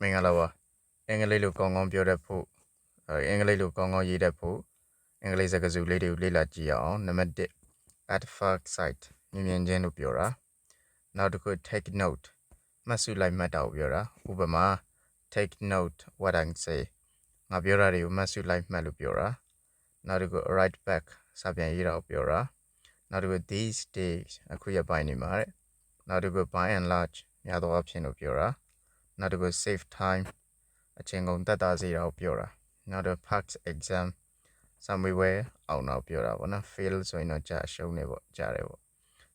မင်္ဂလာပါအင်္ဂလိပ်လိုကောင်းကောင်းပြောတတ်ဖို့အဲအင်္ဂလိပ်လိုကောင်းကောင်းရေးတတ်ဖို့အင်္ဂလိပ်စကားစုလေးတွေကိုလေ့လာကြည့်ရအောင်နံပါတ်1 at first sight မြင်မြင်ချင်းလို့ပြောတာနောက်တစ်ခု take note မှတ်စုလိုက်မှတ်တာကိုပြောတာဥပမာ take note what i say ငါပြောတာတွေကိုမှတ်စုလိုက်မှတ်လို့ပြောတာနောက်တစ်ခု write back စာပြန်ရေးတာကိုပြောတာနောက်တစ်ခု these days အခုရပိုင်းနေမှာတဲ့နောက်တစ်ခု by and large များသောအားဖြင့်လို့ပြောတာ နောက်တစ်ခု save time အချိန်ကုန်တက်တာစေတာကိုပြောတာနောက်တစ် pass exam စာမေးပွဲအောင်တော့ပြောတာပေါ့နော် fail ဆိုရင်တော့ကြာရှုံးနေပေါ့ကြာတယ်ပေါ့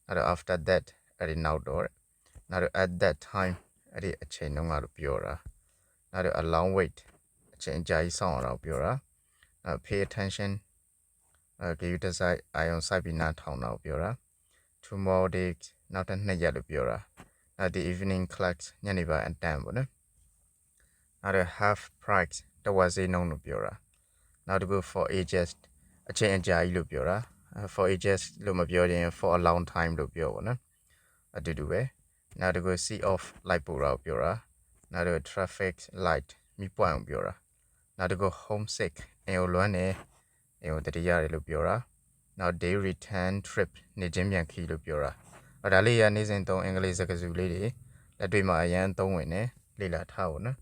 နောက်တော့ after that အဲ့ဒီနောက်တော့တဲ့နောက်တော့ at that time အဲ့ဒီအချိန်တုန်းကလို့ပြောတာနောက်တော့ a long wait အချိန်ကြာကြီးစောင့်ရတာကိုပြောတာနောက် pay attention အဲ give the side ion side ပြီးနားထောင်တာကိုပြောတာ tomorrow day နောက်တစ်နှစ်ရက်လို့ပြောတာ နောက်ဒီ evening class ညနေပိုင်းအတန်းပေါ့နော်နောက်တော့ half price တဝက်ဈေးနှုန်းလို့ပြောတာနောက်တစ်ခု for ages အချိန်အကြာကြီးလို့ပြောတာအဲ for ages လို့မပြောရင် for a long time လို့ပြောပါနော်အတူတူပဲနောက်တစ်ခု see off light ပို့တာကိုပြောတာနောက်တစ်ခု traffic light မိပွိုင်ကိုပြောတာနောက်တစ်ခု homesick အင်ကိုလွမ်းနေအင်ကိုတတိရတယ်လို့ပြောတာနောက် day return trip နေချင်းပြန်ခီးလို့ပြောတာအဲ့ ဒါလေးရနေ့စဉ်သုံးအင်္ဂလိပ်စကားစုလေးတွေလက်တွေ့မှာအရန်သုံးဝင်နေလေ့လာထားဖို့နော်